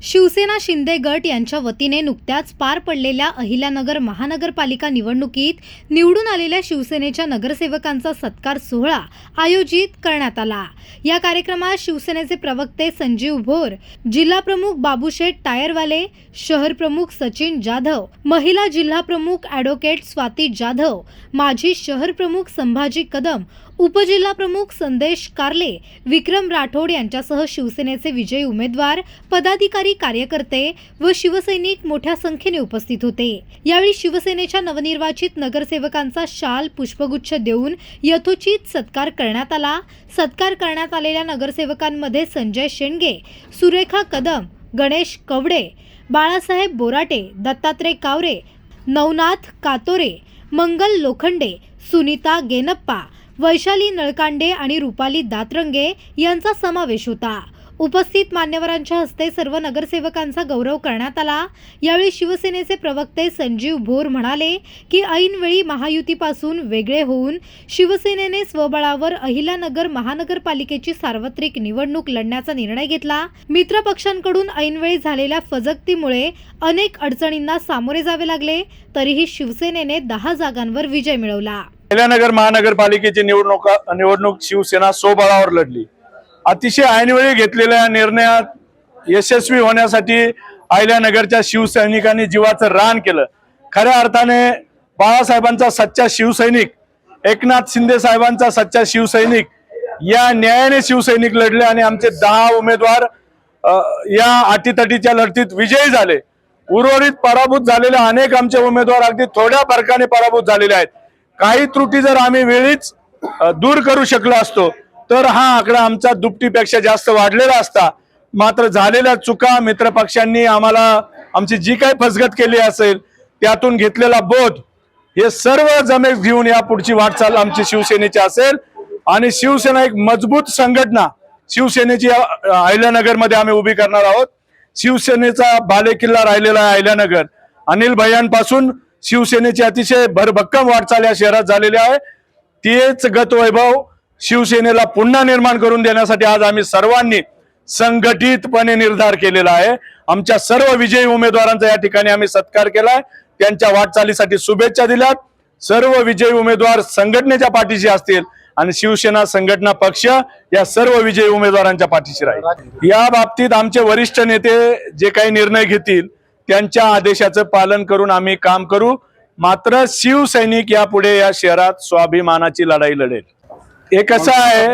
शिवसेना शिंदे गट यांच्या वतीने नुकत्याच पार पडलेल्या अहिल्यानगर महानगरपालिका निवडणुकीत निवडून आलेल्या शिवसेनेच्या नगरसेवकांचा सत्कार सोहळा आयोजित करण्यात आला. या कार्यक्रमात शिवसेनेचे प्रवक्ते संजीव भोर जिल्हा प्रमुख बाबूशेठ टायरवाले शहर प्रमुख सचिन जाधव महिला जिल्हा प्रमुख ॲडव्होकेट स्वाती जाधव माजी शहर प्रमुख संभाजी कदम उपजिल्हा प्रमुख संदेश कार्ले विक्रम राठोड यांच्यासह शिवसेनेचे विजयी उमेदवार पदाधिकारी कार्यकर्ते व शिवसैनिक मोठ्या संख्येने उपस्थित होते. यावेळी शिवसेनेच्या नवनिर्वाचित नगरसेवकांचा शाल पुष्पगुच्छ देऊन यथोचित सत्कार करण्यात आला. सत्कार करण्यात आलेल्या नगरसेवकांमध्ये संजय शेंडगे सुरेखा कदम गणेश कवडे बाळासाहेब बोराटे दत्तात्रय कावरे नवनाथ कातोरे मंगल लोखंडे सुनीता गेनप्पा वैशाली नळकांडे आणि रुपाली दातरंगे यांचा समावेश होता. उपस्थित मान्यवरांच्या हस्ते सर्व नगरसेवकांचा गौरव करण्यात आला. यावेळी शिवसेनेचे प्रवक्ते संजीव भोर म्हणाले की ऐनवेळी महायुतीपासून वेगळे होऊन शिवसेनेने स्वबळावर अहिलानगर महानगरपालिकेची सार्वत्रिक निवडणूक लढण्याचा निर्णय घेतला. मित्र पक्षांकडून ऐनवेळी झालेल्या फजगतीमुळे अनेक अडचणींना सामोरे जावे लागले. तरीही शिवसेनेने दहा जागांवर विजय मिळवला. अहिल्यानगर महानगरपालिकेची निवडणूक निवडणूक शिवसेना स्वबळावर लढली. अतिशय ऐनवेळी घेतलेल्या निर्णयात यशस्वी होण्यासाठी अहिल्यानगरच्या शिवसैनिकांनी जीवाचं रान केलं. खऱ्या अर्थाने बाळासाहेबांचा सच्चा शिवसैनिक एकनाथ शिंदे साहेबांचा सच्चा शिवसैनिक या न्यायाने शिवसैनिक लढले आणि आमचे दहा उमेदवार या अटीतटीच्या लढतीत विजयी झाले. उर्वरित पराभूत झालेले अनेक आमचे उमेदवार अगदी थोड्या फरकाने पराभूत झालेले आहेत. काही त्रुटी जर आम्ही वेळीच दूर करू शकलो असतो तर हा आकडा आमचा दुपटीपेक्षा जास्त वाढलेला असता. मात्र झालेल्या चुका मित्र पक्षांनी आम्हाला आमची जी काही फसगत केली असेल त्यातून घेतलेला बोध हे सर्व जमे घेऊन या पुढची वाटचाल आमची शिवसेनेची असेल. आणि शिवसेना एक मजबूत संघटना. शिवसेनेची अहिल्यानगरमध्ये आम्ही उभी करणार आहोत. शिवसेनेचा बालेकिल्ला राहिलेला आहे अहिल्यानगर. अनिल भैयांपासून शिवसेनेची अतिशय भरभक्कम वाटचाल या शहरात झालेली आहे. तेच गत वैभव शिवसेनेला पुन्हा निर्माण करून देण्यासाठी आज आम्ही सर्वांनी संघटितपणे निर्धार केलेला आहे. आमच्या सर्व विजयी उमेदवारांचा या ठिकाणी आम्ही सत्कार केलाय. त्यांच्या वाटचालीसाठी शुभेच्छा दिल्यात. सर्व विजयी उमेदवार संघटनेच्या पाठीशी असतील आणि शिवसेना संघटना पक्ष या सर्व विजयी उमेदवारांच्या पाठीशी राहील. या बाबतीत आमचे वरिष्ठ नेते जे काही निर्णय घेतील त्यांच्या आदेशाचं पालन करून आम्ही काम करू. मात्र शिवसैनिक यापुढे या शहरात स्वाभिमानाची लढाई लढेल. हे कसं आहे?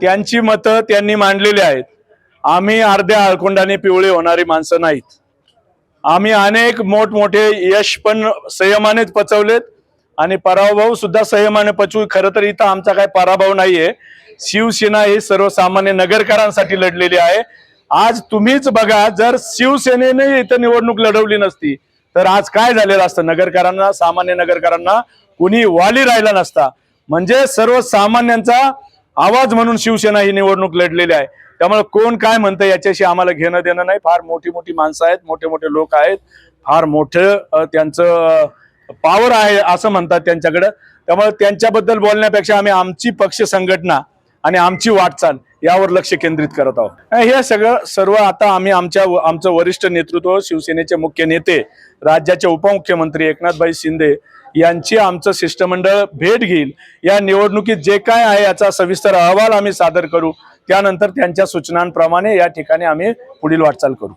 त्यांची मतं त्यांनी मांडलेली आहेत. आम्ही अर्ध्या अळकोंडाने पिवळे होणारी माणसं नाहीत. आम्ही अनेक मोठमोठे यश पण संयमानेच पचवलेत आणि पराभव सुद्धा संयमाने पचवू. खरं तर इथं आमचा काय पराभव नाहीये. शिवसेना ही सर्वसामान्य नगरकरांसाठी लढलेली आहे. आज तुम्हीच बघा जर शिवसेनेने इथं निवडणूक लढवली नसती तर आज काय झालेलं असतं? नगरकरांना सामान्य नगरकरांना कुणी वाली राहिला नसता. म्हणजे सर्वसामान्यांचा आवाज म्हणून शिवसेना ही निवडणूक लढलेली आहे. त्यामुळे कोण काय म्हणतं याच्याशी आम्हाला घेणं देणं नाही. फार मोठी मोठी माणसं आहेत मोठे मोठे लोक आहेत. फार मोठं त्यांचं पॉवर आहे असं म्हणतात त्यांच्याकडं. त्यामुळे त्यांच्याबद्दल बोलण्यापेक्षा आम्ही आमची पक्ष संघटना आणि आमची वाटचाल यावर लक्ष केंद्रित करत आहोत. हे सगळं सर्व आता आम्ही आमच्या आमचं वरिष्ठ नेतृत्व शिवसेनेचे मुख्य नेते राज्याचे उपमुख्यमंत्री एकनाथभाई शिंदे यांची आमचं शिष्टमंडळ भेट घेईल. या निवडणुकीत जे काय आहे याचा सविस्तर अहवाल आम्ही सादर करू. त्यानंतर त्यांच्या सूचनांप्रमाणे या ठिकाणी आम्ही पुढील वाटचाल करू.